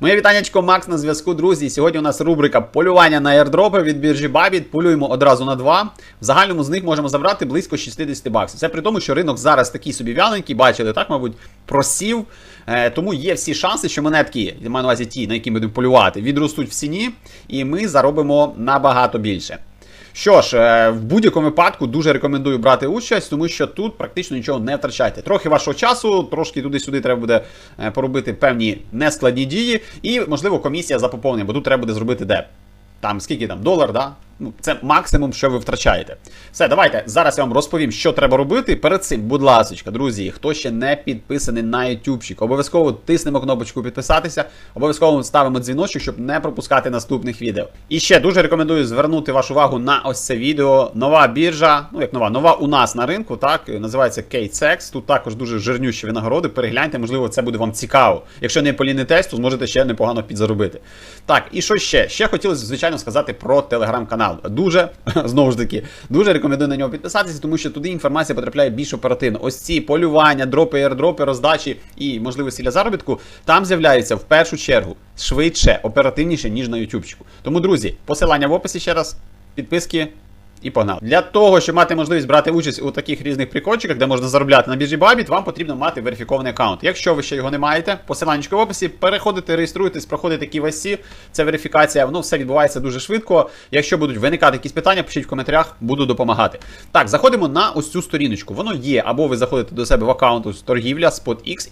Моє вітаннячко Макс на зв'язку, друзі. Сьогодні у нас рубрика полювання на аірдропи від біржі Бабіт. Полюємо одразу на два. В загальному з них можемо забрати близько 60 баксів. Це при тому, що ринок зараз такий собі вяленький, бачили, так, мабуть, просів. Е, тому є всі шанси, що монетки, я маю на увазі ті, на які ми будемо полювати, відростуть в ціні, і ми заробимо набагато більше. Що ж, е, в будь-якому випадку дуже рекомендую брати участь, тому що тут практично нічого не втрачайте. Трохи вашого часу, трошки туди-сюди треба буде е, поробити певні нескладні дії, і, можливо, комісія за поповнення, бо тут треба буде зробити де. Там скільки там долар, да? Ну, це максимум, що ви втрачаєте. Все, давайте зараз я вам розповім, що треба робити. Перед цим, будь ласка, друзі, хто ще не підписаний на ютубчик, обов'язково тиснемо кнопочку підписатися, обов'язково ставимо дзвіночок, щоб не пропускати наступних відео. І ще дуже рекомендую звернути вашу увагу на ось це відео. Нова біржа, ну як нова, нова у нас на ринку, так називається KateSex. Тут також дуже жирнющі винагороди. Перегляньте, можливо, це буде вам цікаво. Якщо не полінитесь, то зможете ще непогано підзаробити. Так, і що ще? Ще хотілося, звичайно, сказати про телеграм-канал. Дуже знову ж таки, дуже рекомендую на нього підписатися, тому що туди інформація потрапляє більш оперативно. Ось ці полювання, дропи, аірдропи, роздачі і можливості для заробітку там з'являються в першу чергу швидше, оперативніше, ніж на ютубчику. Тому, друзі, посилання в описі ще раз, підписки. І погнали. Для того, щоб мати можливість брати участь у таких різних прикольчиках, де можна заробляти на Bybit, вам потрібно мати верифікований аккаунт. Якщо ви ще його не маєте, посилання в описі, переходите, реєструєтесь, проходите KYC, це верифікація, воно все відбувається дуже швидко. Якщо будуть виникати якісь питання, пишіть в коментарях, буду допомагати. Так, заходимо на ось цю сторіночку. Воно є, або ви заходите до себе в аккаунт торгівля, SpotX,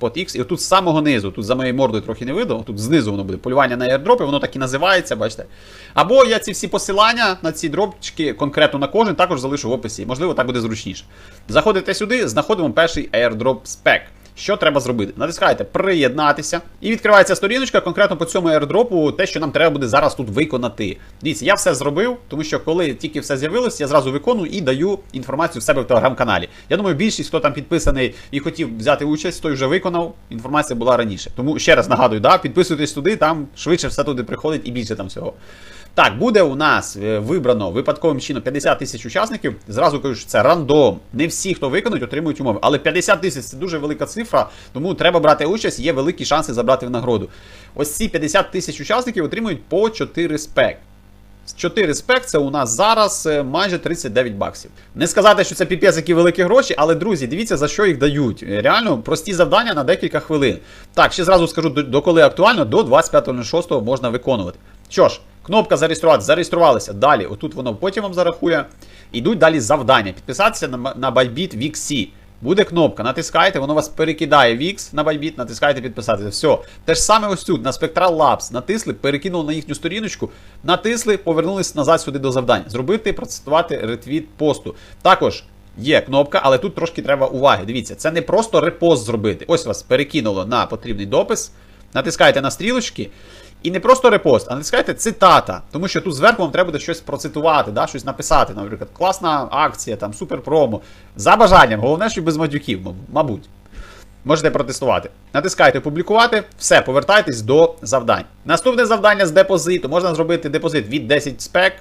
SpotX, і отут з самого низу, тут за моєю мордою трохи не видно, тут знизу воно буде полювання на airdropи, воно так і називається, бачите. Або я ці всі посилання на ці дропчики, конкретно на кожен, також залишу в описі. Можливо, так буде зручніше. Заходите сюди, знаходимо перший airdrop spec. Що треба зробити? Натискаєте приєднатися, і відкривається сторіночка конкретно по цьому airdropу, те, що нам треба буде зараз тут виконати. Дивіться, я все зробив, тому що коли тільки все з'явилось, я зразу виконую і даю інформацію в себе в телеграм-каналі. Я думаю, більшість, хто там підписаний і хотів взяти участь, той вже виконав. Інформація була раніше. Тому ще раз нагадую, да, підписуйтесь туди, там швидше все туди приходить і більше там всього. Так, буде у нас е, вибрано випадковим чином 50 тисяч учасників. Зразу кажу, що це рандом. Не всі, хто виконують, отримують умови. Але 50 тисяч це дуже велика цифра, тому треба брати участь, є великі шанси забрати винагороду. Ось ці 50 тисяч учасників отримують по 4 спек. 4 спек це у нас зараз е, майже 39 баксів. Не сказати, що це піпець, які великі гроші, але друзі, дивіться, за що їх дають. Е, Реально прості завдання на декілька хвилин. Так, ще зразу скажу, до, до коли актуально, до 25.06 можна виконувати. Що ж, кнопка зареєструвати, зареєструвалися. Далі, отут воно потім вам зарахує. Йдуть далі завдання. Підписатися на, на Bybit VXC. Буде кнопка, натискаєте, воно вас перекидає VIX на Bybit, натискаєте підписатися. Все. Те ж саме ось тут, на Spectral Labs, натисли, перекинули на їхню сторіночку, натисли, повернулись назад сюди до завдань. Зробити, процитувати ретвіт посту. Також. Є кнопка, але тут трошки треба уваги. Дивіться, це не просто репост зробити. Ось вас перекинуло на потрібний допис. Натискаєте на стрілочки. І не просто репост, а натискайте цитата. Тому що тут зверху вам треба буде щось процитувати, да, щось написати. Наприклад, класна акція, там, супер промо. За бажанням, головне, що без матюків, мабуть. Можете протестувати. Натискайте публікувати, все, повертайтесь до завдань. Наступне завдання з депозиту. Можна зробити депозит від 10 спек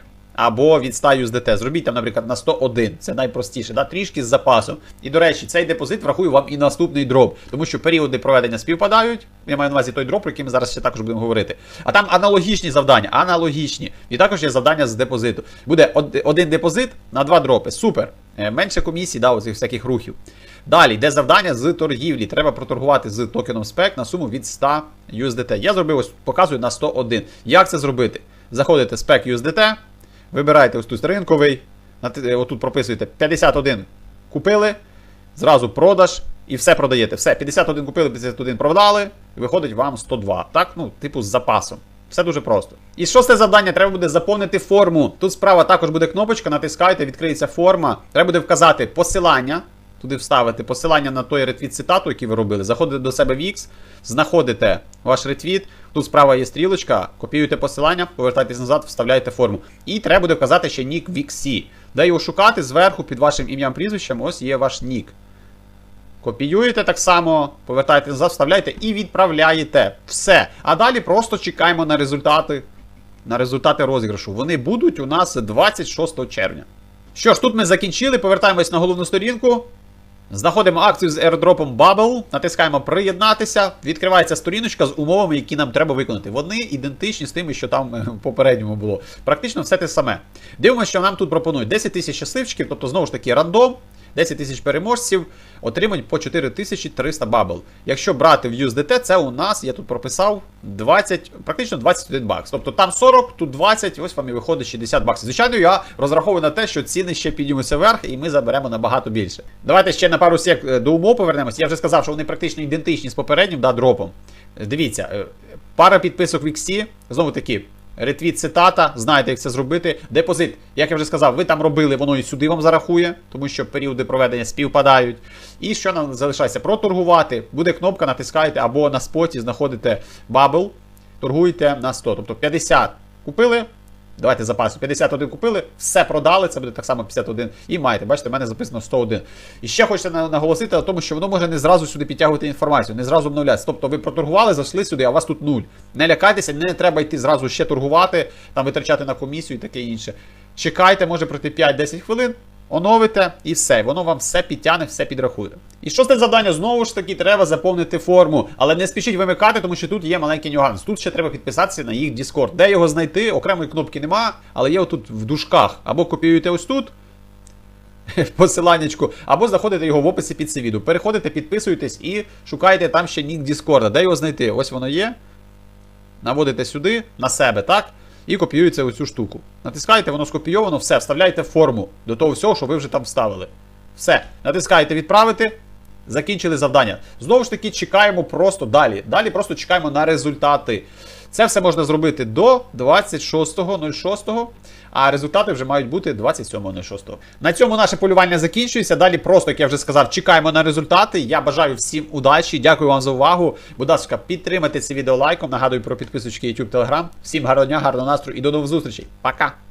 або від 100 USDT. Зробіть там, наприклад, на 101. Це найпростіше, да? трішки з запасом. І, до речі, цей депозит врахує вам і наступний дроп, тому що періоди проведення співпадають. Я маю на увазі той дроп, про який ми зараз ще також будемо говорити. А там аналогічні завдання, аналогічні. І також є завдання з депозиту. Буде один депозит на два дропи. Супер. Е, менше комісій, да, оцих всяких рухів. Далі йде завдання з торгівлі. Треба проторгувати з токеном SPEC на суму від 100 USDT. Я зробив ось, показую на 101. Як це зробити? Заходите SPEC USDT. Вибираєте ось тут ринковий, отут прописуєте 51 купили, зразу продаж і все продаєте. Все, 51 купили, 51 продали, і виходить вам 102. Так, ну, типу, з запасом. Все дуже просто. І шосте завдання, треба буде заповнити форму. Тут справа також буде кнопочка, натискайте, відкриється форма. Треба буде вказати посилання. Туди вставити посилання на той ретвіт цитату, який ви робили. Заходите до себе в X, знаходите ваш ретвіт. Тут справа є стрілочка, копіюєте посилання, повертайтесь назад, вставляєте форму. І треба буде вказати ще нік в VXC. Де його шукати зверху під вашим ім'ям прізвищем, ось є ваш нік. Копіюєте так само, повертаєте назад, вставляєте і відправляєте. Все. А далі просто чекаємо на результати. На результати розіграшу. Вони будуть у нас 26 червня. Що ж, тут ми закінчили, повертаємось на головну сторінку. Знаходимо акцію з аеродропом Bubble, натискаємо приєднатися, відкривається сторіночка з умовами, які нам треба виконати. Вони ідентичні з тими, що там е, в попередньому було. Практично все те саме. Дивимося, що нам тут пропонують 10 тисяч щасливчиків, тобто знову ж таки рандом. 10 тисяч переможців отримають по 4300 бабл. Якщо брати в USDT, це у нас, я тут прописав, 20, практично 21 бакс. Тобто там 40, тут 20, ось вам і виходить 60 баксів. Звичайно, я розраховую на те, що ціни ще піднімуться вверх, і ми заберемо набагато більше. Давайте ще на пару сек е, до умов повернемось. Я вже сказав, що вони практично ідентичні з попереднім да, дропом. Дивіться, е, пара підписок в XT, знову таки. Ретвіт цитата, знаєте, як це зробити. Депозит, як я вже сказав, ви там робили, воно і сюди вам зарахує, тому що періоди проведення співпадають. І що нам залишається? Проторгувати. Буде кнопка, натискаєте або на споті знаходите бабл, торгуєте на 100. Тобто 50 купили. Давайте запасу. 51 купили, все продали, це буде так само 51. І маєте, бачите, в мене записано 101. І ще хочеться наголосити на тому, що воно може не зразу сюди підтягувати інформацію, не зразу обновлятися. Тобто ви проторгували, зайшли сюди, а у вас тут нуль. Не лякайтеся, не треба йти зразу ще торгувати, там витрачати на комісію і таке інше. Чекайте, може пройти 5-10 хвилин. Оновите і все, воно вам все підтягне, все підрахує. І шосте завдання знову ж таки треба заповнити форму, але не спішіть вимикати, тому що тут є маленький нюанс. Тут ще треба підписатися на їх Discord. Де його знайти? Окремої кнопки нема, але є отут в дужках. Або копіюєте ось тут. Посиланнячку, або знаходите його в описі під це відео. Переходите, підписуєтесь і шукаєте там ще нік Discord. Де його знайти? Ось воно є. Наводите сюди, на себе, так? І копіюється оцю штуку. Натискаєте, воно скопійовано, все, вставляєте форму до того всього, що ви вже там вставили. Все. Натискаєте відправити. Закінчили завдання. Знову ж таки, чекаємо просто далі. Далі просто чекаємо на результати. Це все можна зробити до 26.06, а результати вже мають бути 27.06. На цьому наше полювання закінчується. Далі просто, як я вже сказав, чекаємо на результати. Я бажаю всім удачі. Дякую вам за увагу. Будь ласка, підтримайте це відео лайком. Нагадую про підписочки YouTube, Telegram. Всім гарного дня, гарного настрою і до нових зустрічей. Пока!